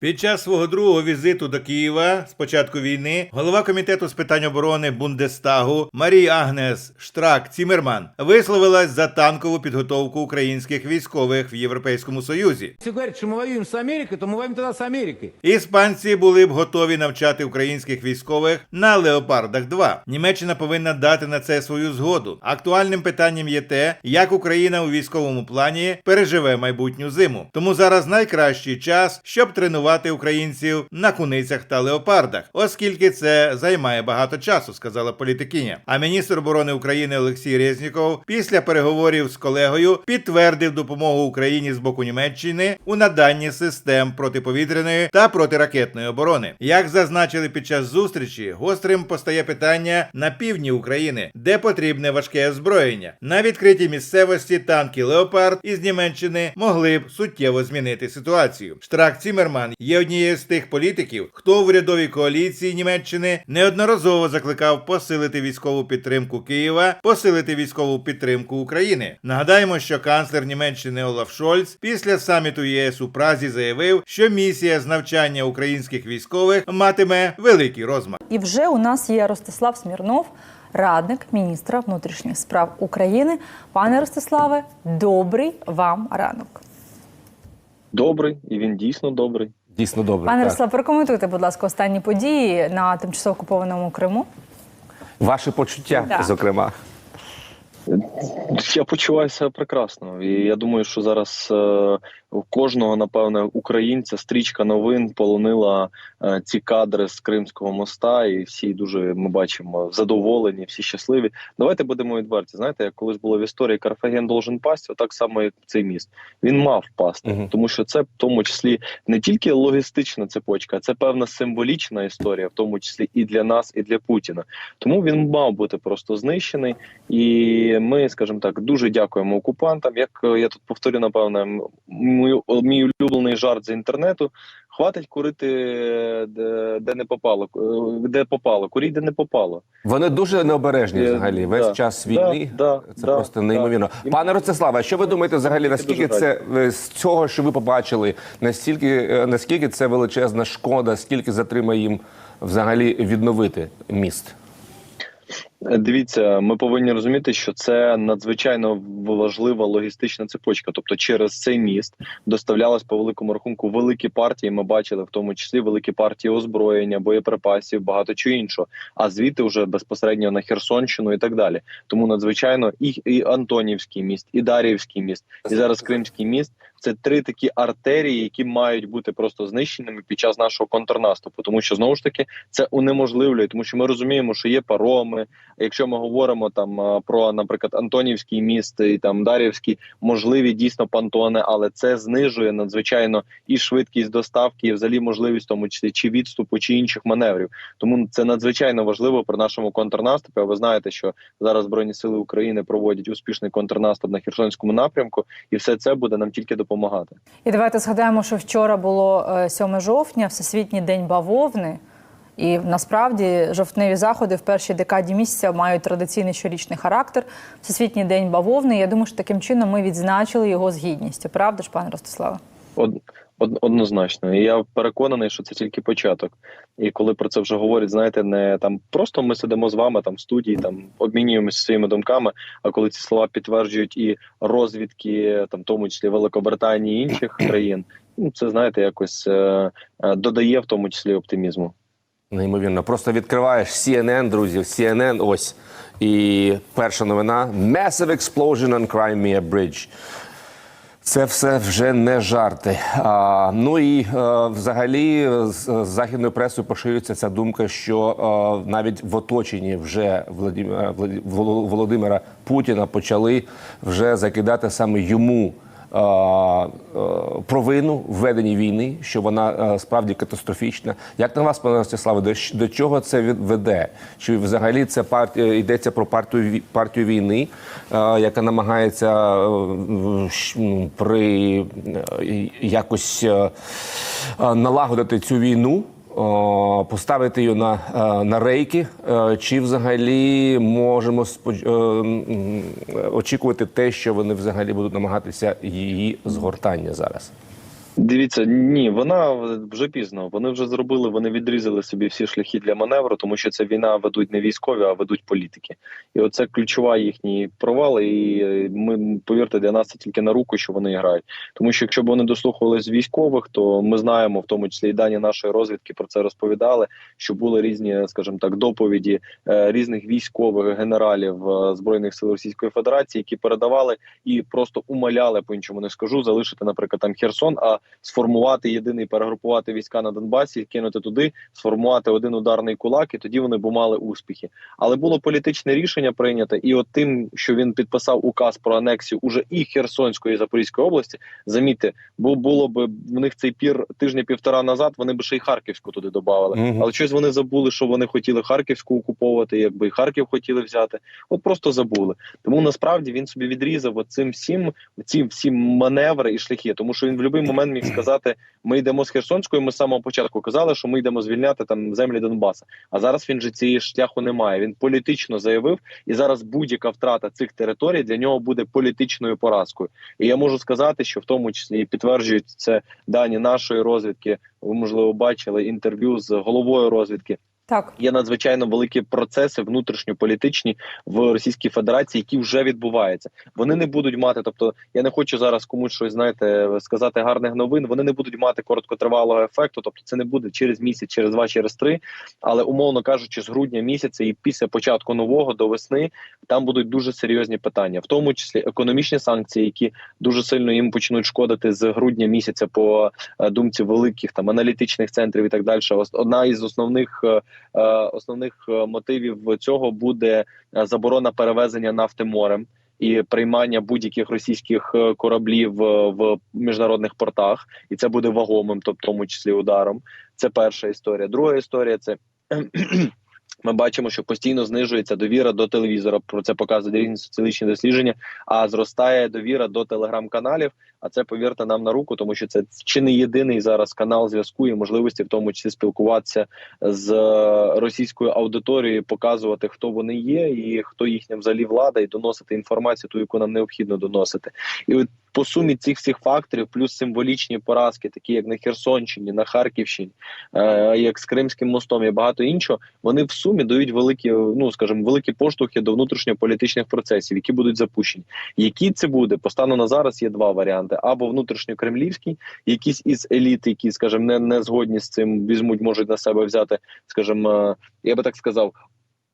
Під час свого другого візиту до Києва з початку війни голова комітету з питань оборони Бундестагу Марія Агнес Штрак Цімерман висловилась за танкову підготовку українських військових в Європейському Союзі. Если говорят, что мы воюем с Америкой, то мы воюем тогда с Америкой. Іспанці були б готові навчати українських військових на Леопардах 2 Німеччина повинна дати на це свою згоду. Актуальним питанням є те, як Україна у військовому плані переживе майбутню зиму. Тому зараз найкращий час, щоб тренувати українців на куницях та леопардах, оскільки це займає багато часу, сказала політикиня. А міністр оборони України Олексій Резніков після переговорів з колегою підтвердив допомогу Україні з боку Німеччини у наданні систем протиповітряної та протиракетної оборони. Як зазначили під час зустрічі, гострим постає питання на півдні України, де потрібне важке озброєння. На відкритій місцевості танки Леопард із Німеччини могли б суттєво змінити ситуацію. Штрак Цімерман є однією з тих політиків, хто в урядовій коаліції Німеччини неодноразово закликав посилити військову підтримку Києва, посилити військову підтримку України. Нагадаємо, що канцлер Німеччини Олаф Шольц після саміту ЄС у Празі заявив, що місія з навчання українських військових матиме великий розмах. І вже у нас є Ростислав Смірнов, радник міністра внутрішніх справ України. Пане Ростиславе, добрий вам ранок. Добрий, і він дійсно добрий. Дійсно добре. Пане Руслав, прокоментуйте, будь ласка, останні події на тимчасово окупованому Криму. Ваші почуття, Да. зокрема. Я почуваюся прекрасно. І я думаю, що зараз у кожного, напевне, українця стрічка новин полонила е, ці кадри з Кримського моста, і всі дуже ми бачимо задоволені, всі щасливі. Давайте будемо відверті. Знаєте, як колись було в історії Карфаген должен пасти, так само і цей міст. Він мав впасти, Мгм. тому що це в тому числі не тільки логістична цепочка, а це певна символічна історія, в тому числі і для нас, і для Путіна. Тому він мав бути просто знищений. І ми, скажімо так, дуже дякуємо окупантам. Як е, я тут повторю, напевне, мій, мій улюблений жарт з інтернету. Хватить курити де, де не попало, е, де попало, куріть, де не попало. Вони дуже необережні Е, взагалі. Весь да, час війни. да, це да, просто неймовірно. да. Пане Ростиславе, що ви думаєте взагалі, наскільки це е, з цього, що ви побачили, настільки наскільки це величезна шкода, скільки затримає їм взагалі відновити міст? Дивіться, ми повинні розуміти, що це надзвичайно важлива логістична цепочка. Тобто, через цей міст доставлялось по великому рахунку великі партії. Ми бачили, в тому числі великі партії озброєння, боєприпасів, багато чого іншого. А звідти вже безпосередньо на Херсонщину і так далі. Тому надзвичайно і, і Антонівський міст, і Дар'ївський міст, і зараз Кримський міст. Це три такі артерії, які мають бути просто знищеними під час нашого контрнаступу, тому що знову ж таки це унеможливлює, тому що ми розуміємо, що є пароми. Якщо ми говоримо там про, наприклад, Антонівський міст і там Дар'ївський, можливі дійсно пантони, але це знижує надзвичайно і швидкість доставки, і взагалі можливість, тому числі чи відступу, чи інших маневрів. Тому це надзвичайно важливо при нашому контрнаступі. Ви знаєте, що зараз збройні сили України проводять успішний контрнаступ на Херсонському напрямку, і все це буде нам тільки допомагати. І давайте згадаємо, що вчора було е, 7 жовтня, Всесвітній день бавовни. І насправді жовтневі заходи в першій декаді місяця мають традиційний щорічний характер. Всесвітній день бавовни. Я думаю, що таким чином ми відзначили його з гідністю. Правда ж, пане Ростиславе? Од, од, однозначно, і я переконаний, що це тільки початок. І коли про це вже говорять, знаєте, не там просто ми сидимо з вами там в студії, там обмінюємося своїми думками. А коли ці слова підтверджують і розвідки, там в тому числі Великобританії і інших країн, ну це знаєте, якось е, е, додає в тому числі оптимізму. Неймовірно. Просто відкриваєш CNN, друзі, CNN, ось. І перша новина: Massive explosion on Crimea Bridge. Це все вже не жарти. А, ну і е, взагалі з, західною пресою поширюється ця думка, що е, навіть в оточенні вже Владимира, Владі- Володимира Путіна почали вже закидати саме йому. Е, е, Провину в веденні війни, що вона е, справді катастрофічна. Як на вас, пане Ростиславе, до, чого це веде? Чи взагалі це партія йдеться про партію партію війни, е, яка намагається е, при е, якось е, е, налагодити цю війну? Поставити її на, е, на рейки, е, чи взагалі можемо е, очікувати те, що вони взагалі будуть намагатися її згортання зараз? Дивіться, ні, вона вже пізно. Вони вже зробили, вони відрізали собі всі шляхи для маневру, тому що це війна ведуть не військові, а ведуть політики. І оце ключова їхній провал. І е, ми повірте, для нас це тільки на руку, що вони грають. Тому що якщо б вони дослухувались військових, то ми знаємо, в тому числі і дані нашої розвідки про це розповідали. Що були різні, скажімо так, доповіді е, різних військових генералів е, збройних сил Російської Федерації, які передавали і просто умоляли по іншому не скажу залишити, наприклад, там Херсон, а сформувати єдиний перегрупувати війська на Донбасі, кинути туди, сформувати один ударний кулак, і тоді вони б мали успіхи. Але було політичне рішення прийнято, і от тим, що він підписав указ про анексію уже і Херсонської і Запорізької області, замітьте, бо було б в них цей пір тижня півтора назад. Вони б ще й Харківську туди додавали. Мгм. Але щось вони забули, що вони хотіли Харківську окуповувати, якби і Харків хотіли взяти. От просто забули. Тому насправді він собі відрізав цим всім ці всі маневри і шляхи, тому що він в будь-який момент міг сказати: ми йдемо з Херсонської. Ми з самого початку казали, що ми йдемо звільняти там землі Донбаса. А зараз він же цієї шляху немає. Він політично заявив, і зараз будь-яка втрата цих територій для нього буде політичною поразкою. І я можу сказати, що в тому числі підтверджують це дані нашої розвідки. Ви можливо бачили інтерв'ю з головою розвідки. Так. Є надзвичайно великі процеси внутрішньополітичні в Російській Федерації, які вже відбуваються. Вони не будуть мати. Тобто, я не хочу зараз комусь щось знаєте сказати гарних новин. Вони не будуть мати короткотривалого ефекту. Тобто, це не буде через місяць, через два, через три. Але умовно кажучи, з грудня місяця і після початку нового до весни там будуть дуже серйозні питання, в тому числі економічні санкції, які дуже сильно їм почнуть шкодити з грудня місяця по е, думці великих там аналітичних центрів і так далі. Одна із основних е, основних е, мотивів цього буде е, заборона перевезення нафти морем. І приймання будь-яких російських е, кораблів е, в міжнародних портах, і це буде вагомим, тобто в тому числі ударом. Це перша історія. Друга історія це ми бачимо, що постійно знижується довіра до телевізора. Про це показують різні соціологічні дослідження. А зростає довіра до телеграм-каналів. А це повірте нам на руку, тому що це чи не єдиний зараз канал зв'язку і можливості, в тому числі спілкуватися з е, російською аудиторією, показувати, хто вони є, і хто їхня взагалі влада, і доносити інформацію, ту, яку нам необхідно доносити. І от по сумі цих всіх факторів, плюс символічні поразки, такі як на Херсонщині, на Харківщині, е, як з Кримським мостом і багато іншого, вони в сумі дають великі, ну скажімо, великі поштовхи до внутрішньополітичних процесів, які будуть запущені. Які це буде по стану на зараз? Є два варіанти: або внутрішньокремлівський, якісь із еліт, які, скажімо, не, не згодні з цим, візьмуть, можуть на себе взяти, скажімо, е, я би так сказав,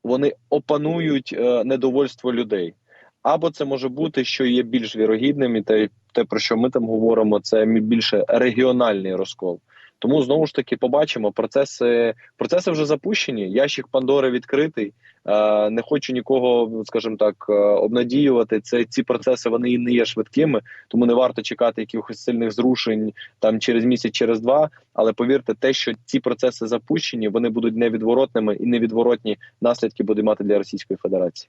вони опанують е, недовольство людей. Або це може бути, що є більш вірогідним, і те, те, про що ми там говоримо, це більше регіональний розкол. Тому знову ж таки побачимо процеси. Процеси вже запущені. Ящик Пандори відкритий. Е, не хочу нікого, скажімо так, е, обнадіювати. Це ці процеси вони і не є швидкими, тому не варто чекати якихось сильних зрушень там через місяць, через два. Але повірте, те, що ці процеси запущені, вони будуть невідворотними і невідворотні наслідки буде мати для Російської Федерації.